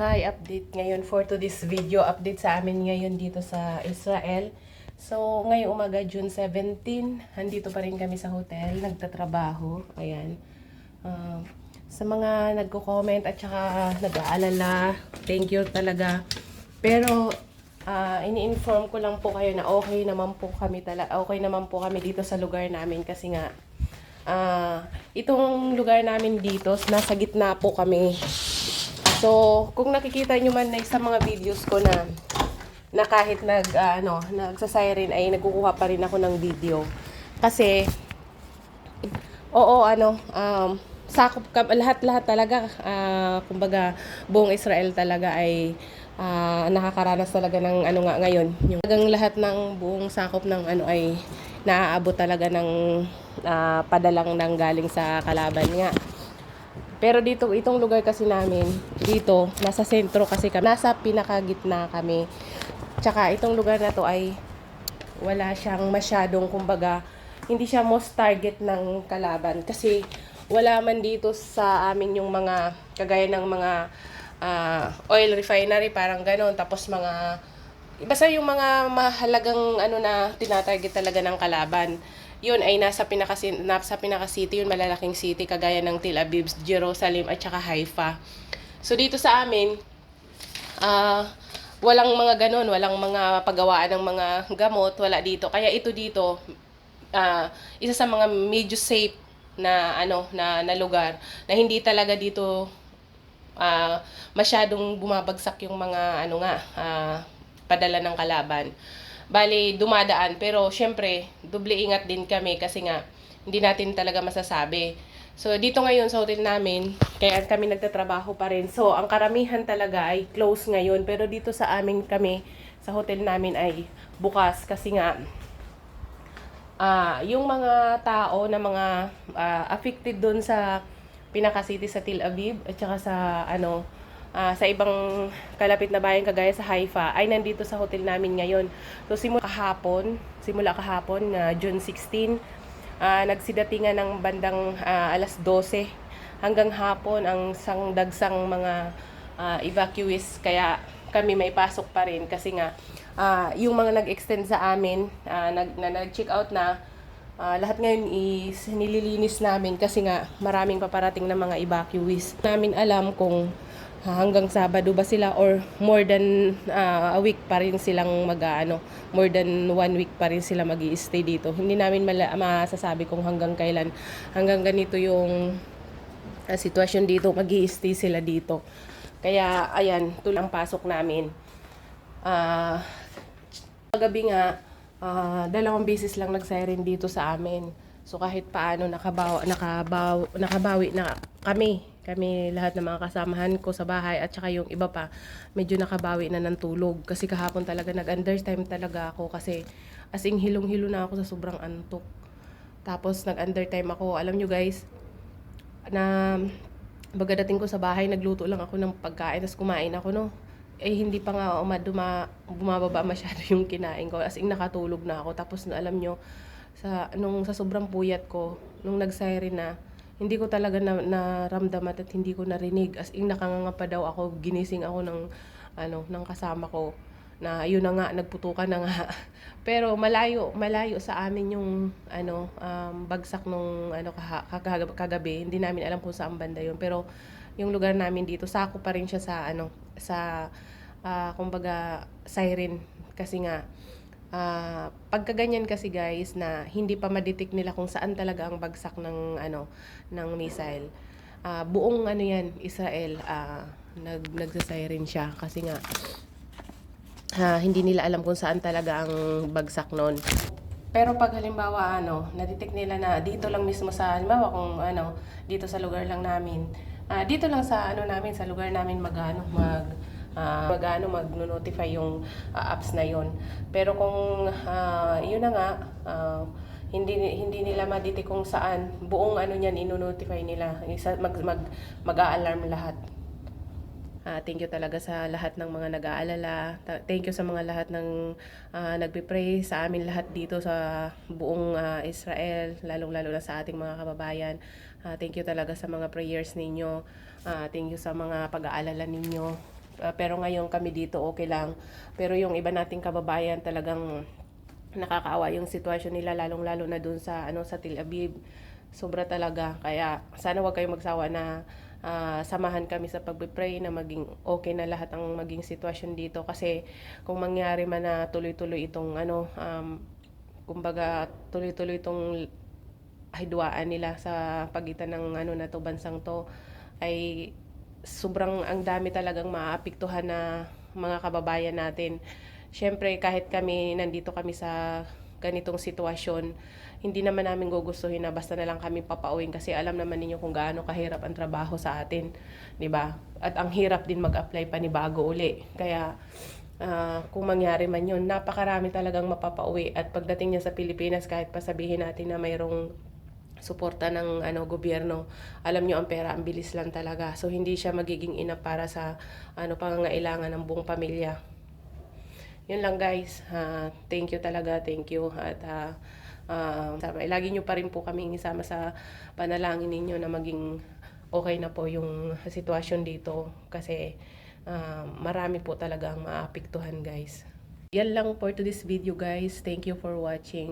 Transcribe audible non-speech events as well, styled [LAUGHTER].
Hi, update ngayon for to this video. Update sa amin ngayon dito sa Israel. So, ngayong umaga, June 17, andito pa rin kami sa hotel, nagtatrabaho. Ayan. Ah, sa mga nagko-comment at saka nag-aalala, thank you talaga. Pero, ah, ini-inform ko lang po kayo na okay naman po kami talaga, okay naman po kami dito sa lugar namin kasi nga, ah, itong lugar namin dito, nasa gitna po kami So, kung nakikita nyo man na sa mga videos ko na na kahit nag ah, ano, nagsa-siren ay nagkukuha pa rin ako ng video. Kasi oo ano, um, sakop ka, lahat-lahat talaga ah, kumbaga buong Israel talaga ay ah, nakakaranas talaga ng ano nga ngayon. Yung talagang lahat ng buong sakop ng ano ay naaabot talaga ng ah, padalang ng galing sa kalaban nga. Pero dito, itong lugar kasi namin, dito, nasa sentro kasi kami. Nasa pinakagitna kami. Tsaka itong lugar na to ay wala siyang masyadong, kumbaga, hindi siya most target ng kalaban. Kasi wala man dito sa amin yung mga, kagaya ng mga ah, oil refinery, parang ganon. Tapos mga, basta yung mga mahalagang ano na tinatarget talaga ng kalaban yun ay nasa pinaka nasa pinaka city yun malalaking city kagaya ng Tel Aviv, Jerusalem at saka Haifa. So dito sa amin ah walang mga ganun, walang mga paggawaan ng mga gamot, wala dito. Kaya ito dito ah isa sa mga medyo safe na ano na, na lugar na hindi talaga dito ah masyadong bumabagsak yung mga ano nga ah, padala ng kalaban. Bali, dumadaan. Pero, syempre, doble ingat din kami kasi nga, hindi natin talaga masasabi. So, dito ngayon sa hotel namin, kaya kami nagtatrabaho pa rin. So, ang karamihan talaga ay close ngayon. Pero dito sa amin kami, sa hotel namin ay bukas kasi nga, ah yung mga tao na mga ah, affected doon sa pinaka-city sa Tel Aviv at saka sa ano ah, sa ibang kalapit na bayan kagaya sa Haifa ay nandito sa hotel namin ngayon. So simula kahapon, simula kahapon na June 16, ah, nagsidatingan ng bandang ah, alas 12 hanggang hapon ang sang dagsang mga ah, evacuees kaya kami may pasok pa rin kasi nga ah, yung mga nag-extend sa amin ah, nag, na nag-check out na Ah, lahat ngayon is nililinis namin kasi nga maraming paparating na mga evacuees. Namin alam kung hanggang Sabado ba sila or more than ah, a week pa rin silang mag ah, ano, more than one week pa rin sila mag stay dito. Hindi namin mala- masasabi kung hanggang kailan. Hanggang ganito yung ah, sitwasyon dito, mag stay sila dito. Kaya ayan, tulang pasok namin. Ah, Kagabi nga, ah, dalawang beses lang nag-siren dito sa amin. So kahit paano nakabaw, nakabaw, nakabawi na kami. Kami lahat ng mga kasamahan ko sa bahay at saka yung iba pa medyo nakabawi na ng tulog. Kasi kahapon talaga nag-undertime talaga ako kasi as in hilong-hilo na ako sa sobrang antok. Tapos nag-undertime ako. Alam nyo guys, na pagdating ko sa bahay, nagluto lang ako ng pagkain, tapos kumain ako, no? Eh, hindi pa nga uma, duma, bumababa masyado yung kinain ko. As in, nakatulog na ako. Tapos, alam nyo, sa, nung, sa sobrang puyat ko, nung nag-siren na, hindi ko talaga na, naramdaman at hindi ko narinig. As in, nakanganga pa daw ako, ginising ako ng, ano, ng kasama ko na yun na nga nagputukan na nga. [LAUGHS] Pero malayo malayo sa amin yung ano um, bagsak nung ano kaha, kagab- kagabi. Hindi namin alam kung saan banda yun. Pero yung lugar namin dito sako pa rin siya sa ano sa ah, kumbaga siren. Kasi nga ah, pagka ganyan kasi guys na hindi pa ma-detect nila kung saan talaga ang bagsak ng ano ng missile ah, buong ano yan Israel ah, nag nagsa-siren siya kasi nga ah, hindi nila alam kung saan talaga ang bagsak noon. Pero pag halimbawa ano, na-detect nila na dito lang mismo sa halimbawa kung ano, dito sa lugar lang namin, ah, dito lang sa ano namin, sa lugar namin magano mag ah, magano mag-notify yung ah, apps na yon. Pero kung ah, yun na nga, ah, hindi hindi nila ma-detect kung saan buong ano niyan ino-notify nila. Isa mag mag mag-a-alarm lahat. Ah, thank you talaga sa lahat ng mga nag-aalala. Thank you sa mga lahat ng ah, nagpe-pray sa amin lahat dito sa buong ah, Israel, lalong-lalo na sa ating mga kababayan. Ah, thank you talaga sa mga prayers ninyo. Ah, thank you sa mga pag-aalala ninyo. Ah, pero ngayon kami dito okay lang. Pero yung iba nating kababayan talagang nakakaawa yung sitwasyon nila lalong-lalo na dun sa ano sa Tel Aviv. Sobra talaga. Kaya sana wag kayong magsawa na ah, samahan kami sa pagbe-pray na maging okay na lahat ang maging sitwasyon dito kasi kung mangyari man na tuloy-tuloy itong ano um, kumbaga tuloy-tuloy itong hidwaan nila sa pagitan ng ano na to bansang to ay sobrang ang dami talagang maapektuhan na mga kababayan natin. Siyempre kahit kami nandito kami sa ganitong sitwasyon, hindi naman namin gugustuhin na basta na lang kami papauwing kasi alam naman ninyo kung gaano kahirap ang trabaho sa atin, 'di ba? At ang hirap din mag-apply pa ni bago uli. Kaya ah, kung mangyari man yun, napakarami talagang mapapauwi. At pagdating niya sa Pilipinas, kahit pa sabihin natin na mayroong suporta ng ano gobyerno. Alam nyo ang pera, ang bilis lang talaga. So hindi siya magiging ina para sa ano pangangailangan ng buong pamilya. Yun lang guys. Ah, thank you talaga, thank you. At ah, ah, sama, lagi nyo pa rin po kaming isama sa panalangin ninyo na maging okay na po yung sitwasyon dito kasi ah, marami po talaga ang maapektuhan guys. Yan lang for today's video guys. Thank you for watching.